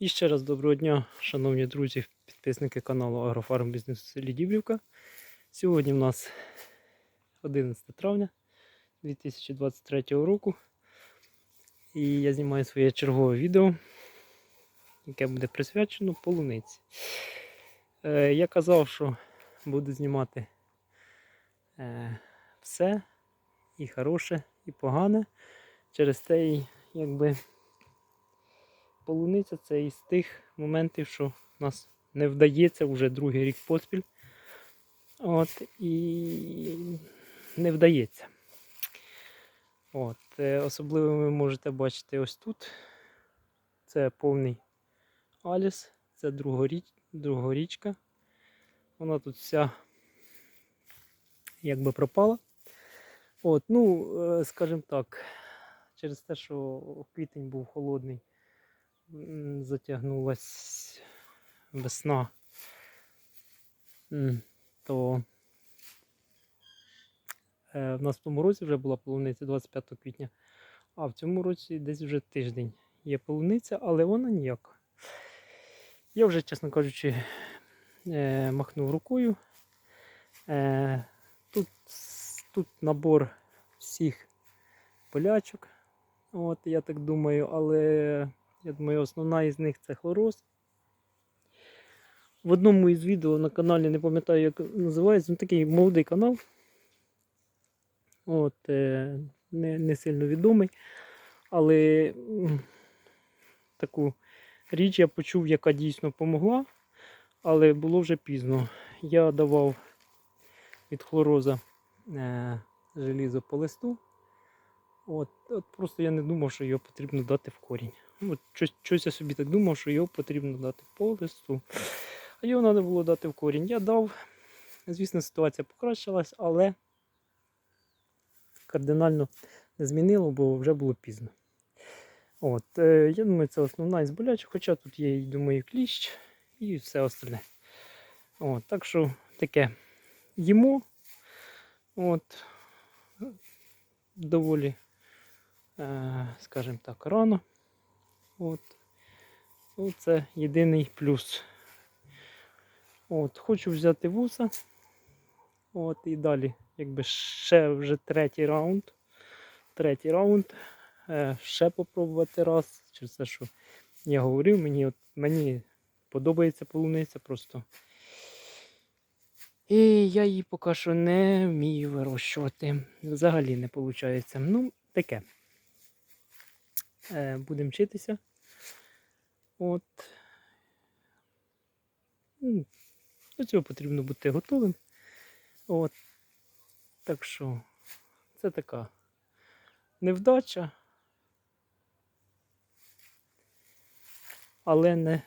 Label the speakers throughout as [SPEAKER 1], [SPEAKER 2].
[SPEAKER 1] І ще раз доброго дня, шановні друзі, підписники каналу Агрофарм Бізнес у. Сьогодні в нас 11 травня 2023 року. І я знімаю своє чергове відео, яке буде присвячено полуниці. Е, я казав, що буду знімати е, все, і хороше, і погане. Через те, якби полуниця це із тих моментів, що в нас не вдається вже другий рік поспіль. От, і не вдається. От, е, особливо ви можете бачити ось тут. Це повний аліс, це другоріч, другорічка. Вона тут вся якби пропала. От, ну, е, скажімо так, через те, що квітень був холодний, затягнулась весна, то е, в тому році вже була полуниця 25 квітня, а в цьому році десь вже тиждень є полуниця, але вона ніяка. Я вже, чесно кажучи, е, махнув рукою. Е, тут, тут набор всіх полячок. От, я так думаю, але я думаю, основна із них це хлороз. В одному із відео на каналі, не пам'ятаю, як називається, ну, такий молодий канал. От, е, не, не сильно відомий. Але таку річ я почув, яка дійсно допомогла, але було вже пізно. Я давав від хлороза е, желізо по листу. От, от Просто я не думав, що його потрібно дати в корінь. От щось, щось я собі так думав, що його потрібно дати по листу. А його треба було дати в корінь. Я дав. Звісно, ситуація покращилась, але кардинально не змінило, бо вже було пізно. От, е, Я думаю, це основна із болячок, хоча тут є, і, думаю, кліщ і все остальне. От, Так що таке їмо. От, доволі, скажімо так, рано. От. Ну, це єдиний плюс. От, Хочу взяти вуса. От, І далі, якби ще вже третій раунд. Третій раунд. Е, ще попробувати раз. Через те, що я говорив, мені от, мені подобається полуниця просто. І я її поки що не вмію вирощувати. Взагалі не виходить. Ну, таке. Е, Будемо вчитися. От. До цього потрібно бути готовим. От. Так що це така невдача. Але не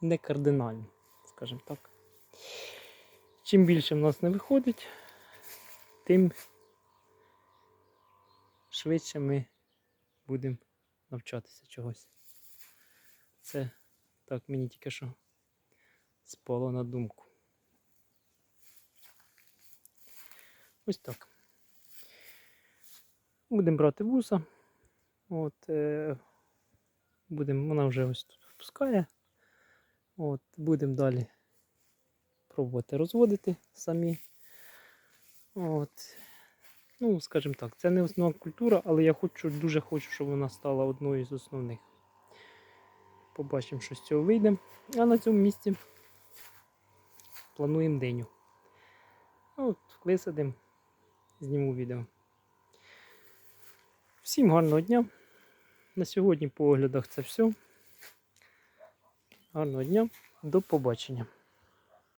[SPEAKER 1] не кардинально, скажімо так. Чим більше в нас не виходить, тим швидше ми будемо навчатися чогось. Це так мені тільки що спало на думку. Ось так. Будемо брати вуса. От, е, будемо, вона вже ось тут впускає. Будемо далі пробувати розводити самі. От. Ну, скажімо так, це не основна культура, але я хочу, дуже хочу, щоб вона стала одною з основних. Побачимо, що з цього вийде. А на цьому місці плануємо диню. От, висадимо, зніму відео. Всім гарного дня. На сьогодні по оглядах це все. Гарного дня, до побачення.